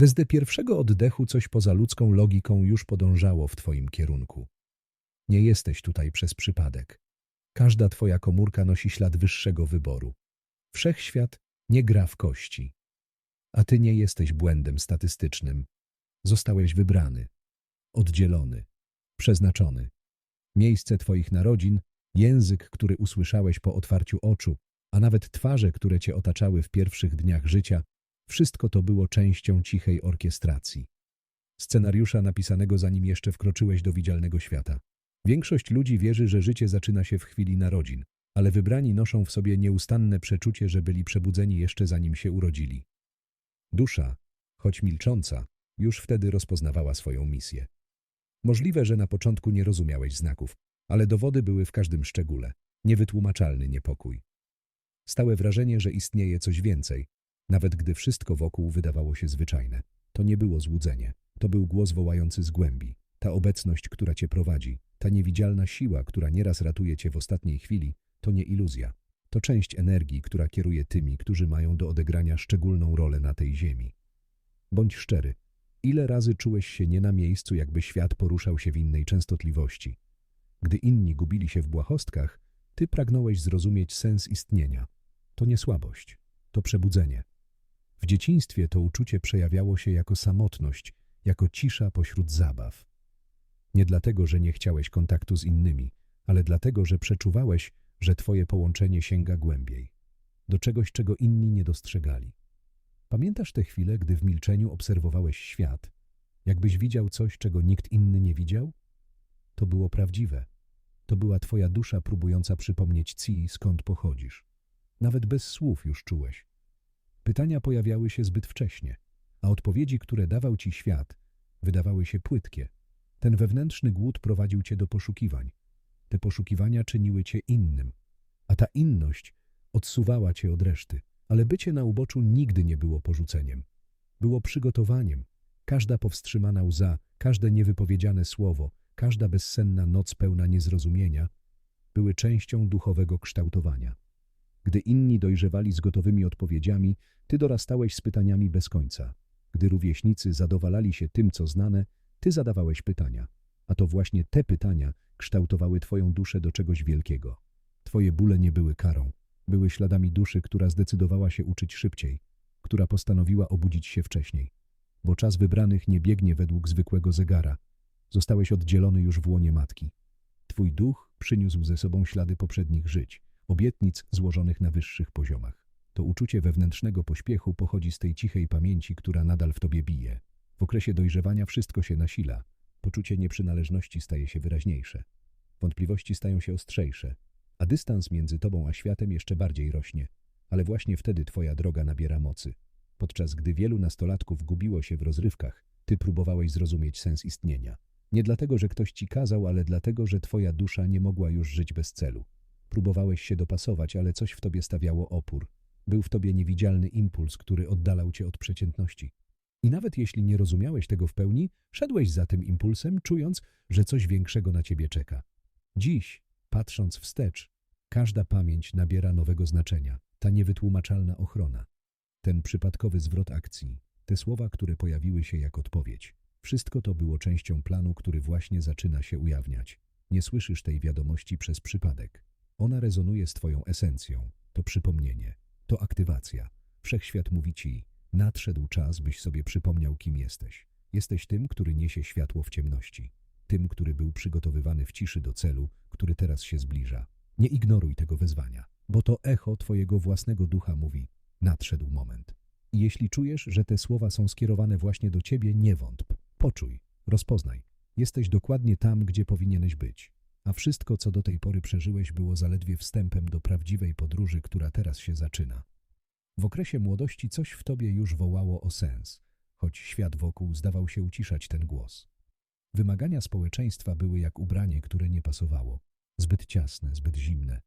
Desde pierwszego oddechu coś poza ludzką logiką już podążało w twoim kierunku. Nie jesteś tutaj przez przypadek. Każda twoja komórka nosi ślad wyższego wyboru. Wszechświat nie gra w kości. A ty nie jesteś błędem statystycznym. Zostałeś wybrany, oddzielony, przeznaczony. Miejsce twoich narodzin, język, który usłyszałeś po otwarciu oczu, a nawet twarze, które cię otaczały w pierwszych dniach życia, wszystko to było częścią cichej orkiestracji. Scenariusza napisanego zanim jeszcze wkroczyłeś do widzialnego świata. Większość ludzi wierzy, że życie zaczyna się w chwili narodzin, ale wybrani noszą w sobie nieustanne przeczucie, że byli przebudzeni jeszcze zanim się urodzili. Dusza, choć milcząca, już wtedy rozpoznawała swoją misję. Możliwe, że na początku nie rozumiałeś znaków, ale dowody były w każdym szczególe. Niewytłumaczalny niepokój. Stałe wrażenie, że istnieje coś więcej, nawet gdy wszystko wokół wydawało się zwyczajne. To nie było złudzenie, to był głos wołający z głębi. Ta obecność, która cię prowadzi, ta niewidzialna siła, która nieraz ratuje cię w ostatniej chwili, to nie iluzja. To część energii, która kieruje tymi, którzy mają do odegrania szczególną rolę na tej ziemi. Bądź szczery. Ile razy czułeś się nie na miejscu, jakby świat poruszał się w innej częstotliwości? Gdy inni gubili się w błahostkach, ty pragnąłeś zrozumieć sens istnienia. To nie słabość, to przebudzenie. W dzieciństwie to uczucie przejawiało się jako samotność, jako cisza pośród zabaw. Nie dlatego, że nie chciałeś kontaktu z innymi, ale dlatego, że przeczuwałeś, że twoje połączenie sięga głębiej, do czegoś, czego inni nie dostrzegali. Pamiętasz te chwile, gdy w milczeniu obserwowałeś świat, jakbyś widział coś, czego nikt inny nie widział? To było prawdziwe. To była twoja dusza próbująca przypomnieć ci, skąd pochodzisz. Nawet bez słów już czułeś. Pytania pojawiały się zbyt wcześnie, a odpowiedzi, które dawał ci świat, wydawały się płytkie. Ten wewnętrzny głód prowadził cię do poszukiwań. Te poszukiwania czyniły cię innym, a ta inność odsuwała cię od reszty. Ale bycie na uboczu nigdy nie było porzuceniem. Było przygotowaniem. Każda powstrzymana łza, każde niewypowiedziane słowo, każda bezsenna noc pełna niezrozumienia były częścią duchowego kształtowania. Gdy inni dojrzewali z gotowymi odpowiedziami, ty dorastałeś z pytaniami bez końca. Gdy rówieśnicy zadowalali się tym, co znane, ty zadawałeś pytania. A to właśnie te pytania kształtowały twoją duszę do czegoś wielkiego. Twoje bóle nie były karą, były śladami duszy, która zdecydowała się uczyć szybciej, która postanowiła obudzić się wcześniej. Bo czas wybranych nie biegnie według zwykłego zegara. Zostałeś oddzielony już w łonie matki. Twój duch przyniósł ze sobą ślady poprzednich żyć, obietnic złożonych na wyższych poziomach. To uczucie wewnętrznego pośpiechu pochodzi z tej cichej pamięci, która nadal w tobie bije. W okresie dojrzewania wszystko się nasila. Poczucie nieprzynależności staje się wyraźniejsze. Wątpliwości stają się ostrzejsze, a dystans między tobą a światem jeszcze bardziej rośnie. Ale właśnie wtedy twoja droga nabiera mocy. Podczas gdy wielu nastolatków gubiło się w rozrywkach, ty próbowałeś zrozumieć sens istnienia. Nie dlatego, że ktoś ci kazał, ale dlatego, że twoja dusza nie mogła już żyć bez celu. Próbowałeś się dopasować, ale coś w tobie stawiało opór. Był w tobie niewidzialny impuls, który oddalał cię od przeciętności. I nawet jeśli nie rozumiałeś tego w pełni, szedłeś za tym impulsem, czując, że coś większego na ciebie czeka. Dziś, patrząc wstecz, każda pamięć nabiera nowego znaczenia, ta niewytłumaczalna ochrona, ten przypadkowy zwrot akcji, te słowa, które pojawiły się jak odpowiedź. Wszystko to było częścią planu, który właśnie zaczyna się ujawniać. Nie słyszysz tej wiadomości przez przypadek. Ona rezonuje z twoją esencją. To przypomnienie, to aktywacja. Wszechświat mówi ci, nadszedł czas, byś sobie przypomniał, kim jesteś. Jesteś tym, który niesie światło w ciemności. Tym, który był przygotowywany w ciszy do celu, który teraz się zbliża. Nie ignoruj tego wezwania, bo to echo twojego własnego ducha mówi, nadszedł moment. I jeśli czujesz, że te słowa są skierowane właśnie do ciebie, nie wątp. Poczuj, rozpoznaj. Jesteś dokładnie tam, gdzie powinieneś być a wszystko, co do tej pory przeżyłeś, było zaledwie wstępem do prawdziwej podróży, która teraz się zaczyna. W okresie młodości coś w tobie już wołało o sens, choć świat wokół zdawał się uciszać ten głos. Wymagania społeczeństwa były jak ubranie, które nie pasowało, zbyt ciasne, zbyt zimne.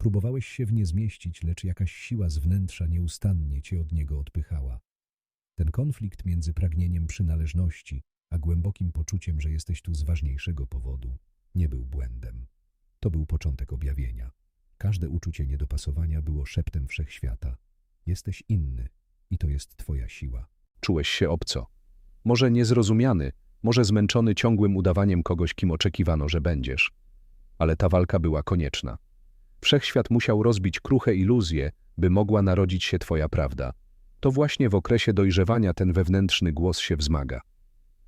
Próbowałeś się w nie zmieścić, lecz jakaś siła z wnętrza nieustannie cię od niego odpychała. Ten konflikt między pragnieniem przynależności a głębokim poczuciem, że jesteś tu z ważniejszego powodu, nie był błędem. To był początek objawienia. Każde uczucie niedopasowania było szeptem wszechświata. Jesteś inny i to jest Twoja siła. Czułeś się obco. Może niezrozumiany, może zmęczony ciągłym udawaniem kogoś, kim oczekiwano, że będziesz. Ale ta walka była konieczna. Wszechświat musiał rozbić kruche iluzje, by mogła narodzić się Twoja prawda. To właśnie w okresie dojrzewania ten wewnętrzny głos się wzmaga.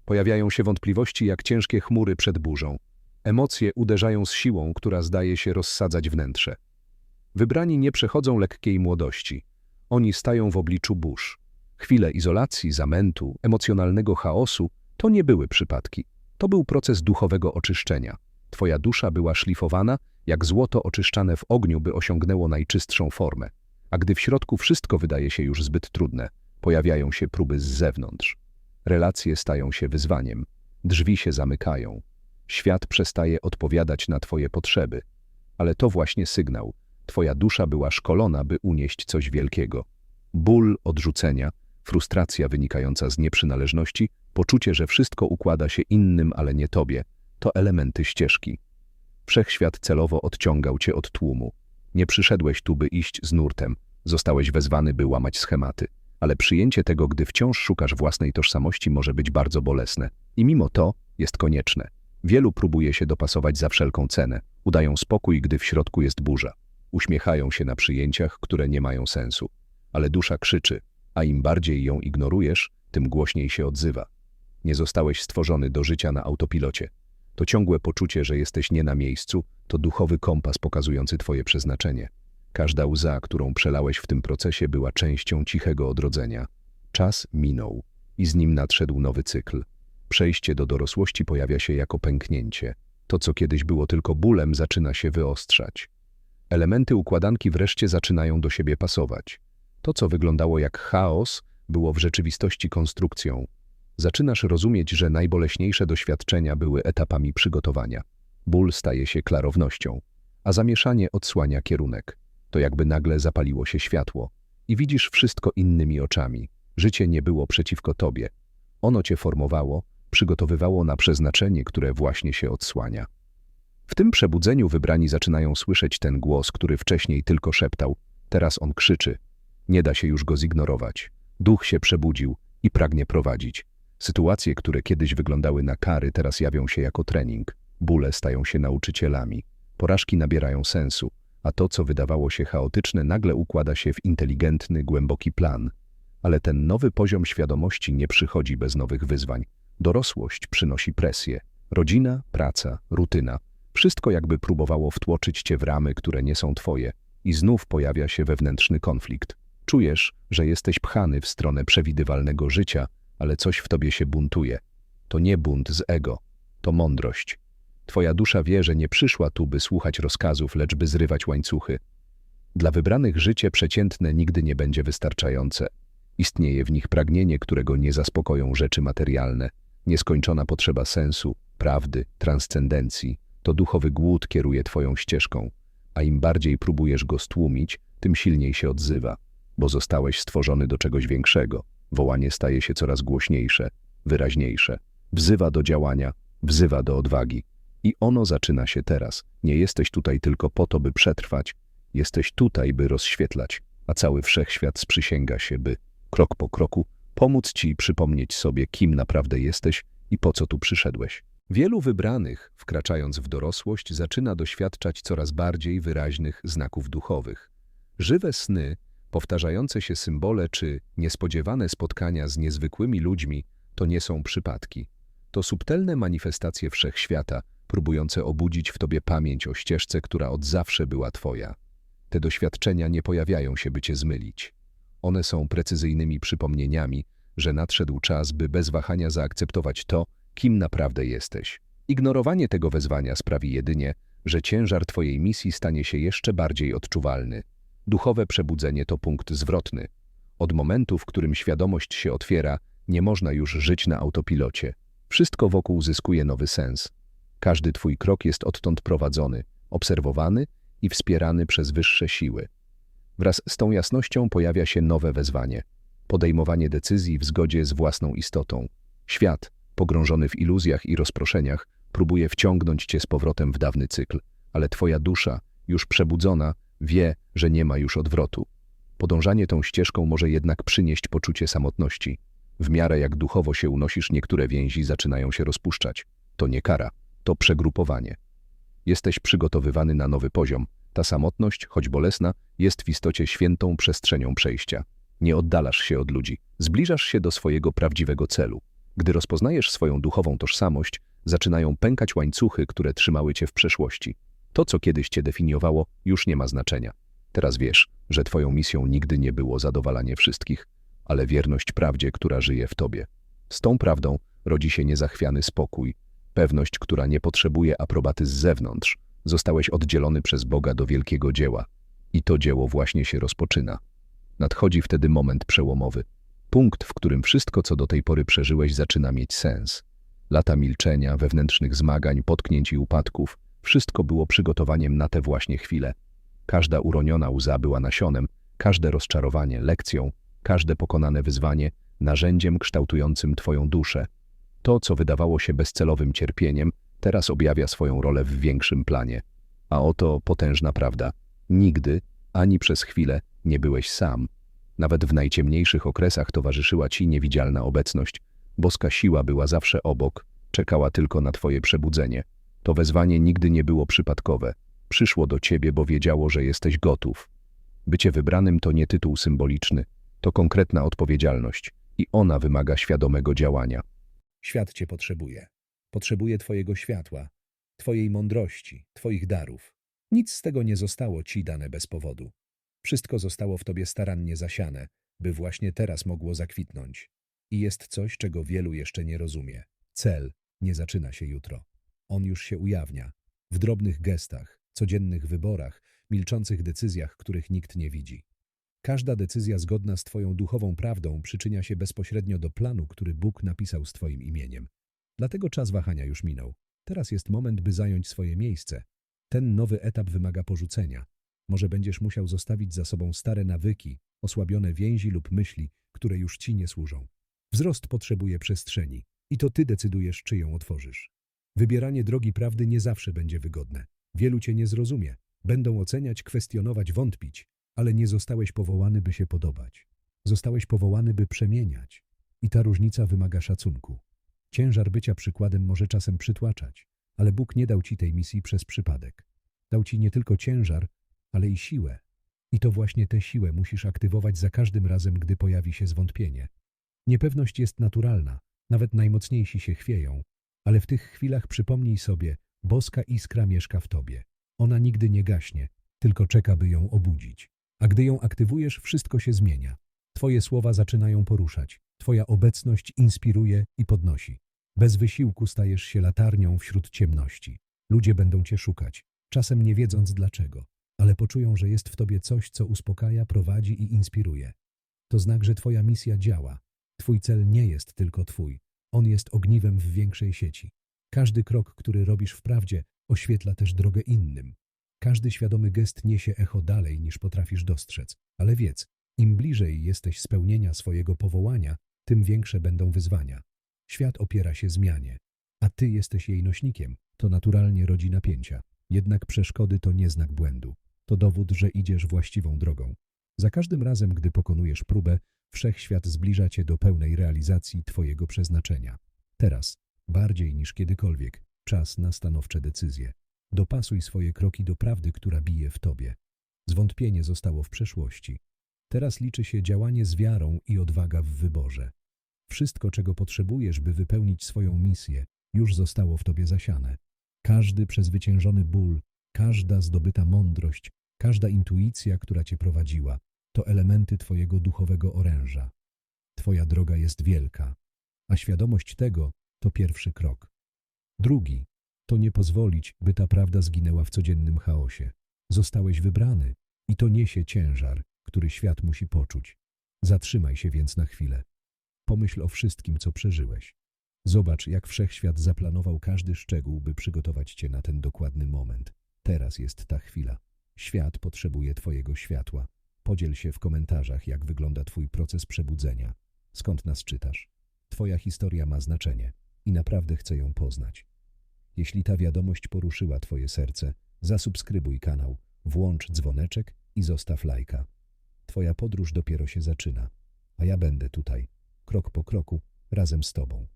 Pojawiają się wątpliwości jak ciężkie chmury przed burzą. Emocje uderzają z siłą, która zdaje się rozsadzać wnętrze. Wybrani nie przechodzą lekkiej młodości. Oni stają w obliczu burz. Chwile izolacji, zamętu, emocjonalnego chaosu to nie były przypadki. To był proces duchowego oczyszczenia. Twoja dusza była szlifowana, jak złoto oczyszczane w ogniu, by osiągnęło najczystszą formę. A gdy w środku wszystko wydaje się już zbyt trudne, pojawiają się próby z zewnątrz. Relacje stają się wyzwaniem, drzwi się zamykają. Świat przestaje odpowiadać na Twoje potrzeby. Ale to właśnie sygnał. Twoja dusza była szkolona, by unieść coś wielkiego. Ból odrzucenia, frustracja wynikająca z nieprzynależności, poczucie, że wszystko układa się innym, ale nie Tobie, to elementy ścieżki. Wszechświat celowo odciągał Cię od tłumu. Nie przyszedłeś tu, by iść z nurtem. Zostałeś wezwany, by łamać schematy. Ale przyjęcie tego, gdy wciąż szukasz własnej tożsamości, może być bardzo bolesne. I mimo to jest konieczne. Wielu próbuje się dopasować za wszelką cenę. Udają spokój, gdy w środku jest burza. Uśmiechają się na przyjęciach, które nie mają sensu. Ale dusza krzyczy, a im bardziej ją ignorujesz, tym głośniej się odzywa. Nie zostałeś stworzony do życia na autopilocie. To ciągłe poczucie, że jesteś nie na miejscu, to duchowy kompas pokazujący Twoje przeznaczenie. Każda łza, którą przelałeś w tym procesie, była częścią cichego odrodzenia. Czas minął i z nim nadszedł nowy cykl. Przejście do dorosłości pojawia się jako pęknięcie. To, co kiedyś było tylko bólem, zaczyna się wyostrzać. Elementy układanki wreszcie zaczynają do siebie pasować. To, co wyglądało jak chaos, było w rzeczywistości konstrukcją. Zaczynasz rozumieć, że najboleśniejsze doświadczenia były etapami przygotowania. Ból staje się klarownością, a zamieszanie odsłania kierunek. To jakby nagle zapaliło się światło i widzisz wszystko innymi oczami. Życie nie było przeciwko tobie. Ono cię formowało, przygotowywało na przeznaczenie, które właśnie się odsłania. W tym przebudzeniu wybrani zaczynają słyszeć ten głos, który wcześniej tylko szeptał. Teraz on krzyczy. Nie da się już go zignorować. Duch się przebudził i pragnie prowadzić. Sytuacje, które kiedyś wyglądały na kary, teraz jawią się jako trening. Bóle stają się nauczycielami. Porażki nabierają sensu, a to, co wydawało się chaotyczne, nagle układa się w inteligentny, głęboki plan. Ale ten nowy poziom świadomości nie przychodzi bez nowych wyzwań. Dorosłość przynosi presję. Rodzina, praca, rutyna. Wszystko jakby próbowało wtłoczyć cię w ramy, które nie są twoje. I znów pojawia się wewnętrzny konflikt. Czujesz, że jesteś pchany w stronę przewidywalnego życia, ale coś w tobie się buntuje. To nie bunt z ego, to mądrość. Twoja dusza wie, że nie przyszła tu, by słuchać rozkazów, lecz by zrywać łańcuchy. Dla wybranych życie przeciętne nigdy nie będzie wystarczające. Istnieje w nich pragnienie, którego nie zaspokoją rzeczy materialne, nieskończona potrzeba sensu, prawdy, transcendencji. To duchowy głód kieruje twoją ścieżką, a im bardziej próbujesz go stłumić, tym silniej się odzywa, bo zostałeś stworzony do czegoś większego. Wołanie staje się coraz głośniejsze, wyraźniejsze. Wzywa do działania, wzywa do odwagi. I ono zaczyna się teraz. Nie jesteś tutaj tylko po to, by przetrwać. Jesteś tutaj, by rozświetlać, a cały wszechświat sprzysięga się, by, krok po kroku, pomóc ci przypomnieć sobie, kim naprawdę jesteś i po co tu przyszedłeś. Wielu wybranych, wkraczając w dorosłość, zaczyna doświadczać coraz bardziej wyraźnych znaków duchowych. Żywe sny Powtarzające się symbole czy niespodziewane spotkania z niezwykłymi ludźmi to nie są przypadki. To subtelne manifestacje wszechświata, próbujące obudzić w tobie pamięć o ścieżce, która od zawsze była twoja. Te doświadczenia nie pojawiają się, by cię zmylić. One są precyzyjnymi przypomnieniami, że nadszedł czas, by bez wahania zaakceptować to, kim naprawdę jesteś. Ignorowanie tego wezwania sprawi jedynie, że ciężar twojej misji stanie się jeszcze bardziej odczuwalny. Duchowe przebudzenie to punkt zwrotny. Od momentu, w którym świadomość się otwiera, nie można już żyć na autopilocie. Wszystko wokół zyskuje nowy sens. Każdy twój krok jest odtąd prowadzony, obserwowany i wspierany przez wyższe siły. Wraz z tą jasnością pojawia się nowe wezwanie. Podejmowanie decyzji w zgodzie z własną istotą. Świat, pogrążony w iluzjach i rozproszeniach, próbuje wciągnąć cię z powrotem w dawny cykl, ale twoja dusza, już przebudzona, Wie, że nie ma już odwrotu. Podążanie tą ścieżką może jednak przynieść poczucie samotności. W miarę jak duchowo się unosisz, niektóre więzi zaczynają się rozpuszczać. To nie kara, to przegrupowanie. Jesteś przygotowywany na nowy poziom. Ta samotność, choć bolesna, jest w istocie świętą przestrzenią przejścia. Nie oddalasz się od ludzi, zbliżasz się do swojego prawdziwego celu. Gdy rozpoznajesz swoją duchową tożsamość, zaczynają pękać łańcuchy, które trzymały cię w przeszłości. To, co kiedyś cię definiowało, już nie ma znaczenia. Teraz wiesz, że twoją misją nigdy nie było zadowalanie wszystkich, ale wierność prawdzie, która żyje w tobie. Z tą prawdą rodzi się niezachwiany spokój, pewność, która nie potrzebuje aprobaty z zewnątrz. Zostałeś oddzielony przez Boga do wielkiego dzieła. I to dzieło właśnie się rozpoczyna. Nadchodzi wtedy moment przełomowy. Punkt, w którym wszystko, co do tej pory przeżyłeś, zaczyna mieć sens. Lata milczenia, wewnętrznych zmagań, potknięć i upadków, wszystko było przygotowaniem na te właśnie chwile. Każda uroniona łza była nasionem, każde rozczarowanie lekcją, każde pokonane wyzwanie narzędziem kształtującym Twoją duszę. To, co wydawało się bezcelowym cierpieniem, teraz objawia swoją rolę w większym planie. A oto potężna prawda. Nigdy, ani przez chwilę, nie byłeś sam. Nawet w najciemniejszych okresach towarzyszyła Ci niewidzialna obecność. Boska siła była zawsze obok, czekała tylko na Twoje przebudzenie. To wezwanie nigdy nie było przypadkowe. Przyszło do Ciebie, bo wiedziało, że jesteś gotów. Bycie wybranym to nie tytuł symboliczny, to konkretna odpowiedzialność i ona wymaga świadomego działania. Świat cię potrzebuje. Potrzebuje twojego światła, twojej mądrości, twoich darów. Nic z tego nie zostało ci dane bez powodu. Wszystko zostało w tobie starannie zasiane, by właśnie teraz mogło zakwitnąć. I jest coś, czego wielu jeszcze nie rozumie. Cel nie zaczyna się jutro. On już się ujawnia. W drobnych gestach, codziennych wyborach, milczących decyzjach, których nikt nie widzi. Każda decyzja zgodna z Twoją duchową prawdą przyczynia się bezpośrednio do planu, który Bóg napisał z Twoim imieniem. Dlatego czas wahania już minął. Teraz jest moment, by zająć swoje miejsce. Ten nowy etap wymaga porzucenia. Może będziesz musiał zostawić za sobą stare nawyki, osłabione więzi lub myśli, które już Ci nie służą. Wzrost potrzebuje przestrzeni i to Ty decydujesz, czy ją otworzysz. Wybieranie drogi prawdy nie zawsze będzie wygodne. Wielu Cię nie zrozumie. Będą oceniać, kwestionować, wątpić, ale nie zostałeś powołany, by się podobać. Zostałeś powołany, by przemieniać. I ta różnica wymaga szacunku. Ciężar bycia przykładem może czasem przytłaczać, ale Bóg nie dał ci tej misji przez przypadek. Dał ci nie tylko ciężar, ale i siłę. I to właśnie tę siłę musisz aktywować za każdym razem, gdy pojawi się zwątpienie. Niepewność jest naturalna, nawet najmocniejsi się chwieją, ale w tych chwilach przypomnij sobie, boska iskra mieszka w tobie. Ona nigdy nie gaśnie, tylko czeka, by ją obudzić. A gdy ją aktywujesz, wszystko się zmienia. Twoje słowa zaczynają poruszać. Twoja obecność inspiruje i podnosi. Bez wysiłku stajesz się latarnią wśród ciemności. Ludzie będą cię szukać, czasem nie wiedząc dlaczego, ale poczują, że jest w tobie coś, co uspokaja, prowadzi i inspiruje. To znak, że twoja misja działa. Twój cel nie jest tylko twój. On jest ogniwem w większej sieci. Każdy krok, który robisz w prawdzie, oświetla też drogę innym. Każdy świadomy gest niesie echo dalej niż potrafisz dostrzec, ale wiedz, im bliżej jesteś spełnienia swojego powołania, tym większe będą wyzwania. Świat opiera się zmianie, a ty jesteś jej nośnikiem, to naturalnie rodzi napięcia. Jednak przeszkody to nie znak błędu, to dowód, że idziesz właściwą drogą. Za każdym razem, gdy pokonujesz próbę, wszechświat zbliża cię do pełnej realizacji twojego przeznaczenia. Teraz, bardziej niż kiedykolwiek, czas na stanowcze decyzje. Dopasuj swoje kroki do prawdy, która bije w tobie. Zwątpienie zostało w przeszłości. Teraz liczy się działanie z wiarą i odwaga w wyborze. Wszystko, czego potrzebujesz, by wypełnić swoją misję, już zostało w tobie zasiane. Każdy przezwyciężony ból, każda zdobyta mądrość, każda intuicja, która cię prowadziła, to elementy twojego duchowego oręża. Twoja droga jest wielka, a świadomość tego to pierwszy krok. Drugi to nie pozwolić, by ta prawda zginęła w codziennym chaosie. Zostałeś wybrany i to niesie ciężar, który świat musi poczuć. Zatrzymaj się więc na chwilę. Pomyśl o wszystkim, co przeżyłeś. Zobacz, jak wszechświat zaplanował każdy szczegół, by przygotować cię na ten dokładny moment. Teraz jest ta chwila. Świat potrzebuje Twojego światła. Podziel się w komentarzach, jak wygląda Twój proces przebudzenia. Skąd nas czytasz? Twoja historia ma znaczenie i naprawdę chcę ją poznać. Jeśli ta wiadomość poruszyła Twoje serce, zasubskrybuj kanał, włącz dzwoneczek i zostaw lajka. Twoja podróż dopiero się zaczyna, a ja będę tutaj, krok po kroku, razem z Tobą.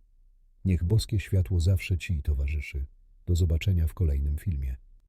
Niech boskie światło zawsze Ci towarzyszy. Do zobaczenia w kolejnym filmie.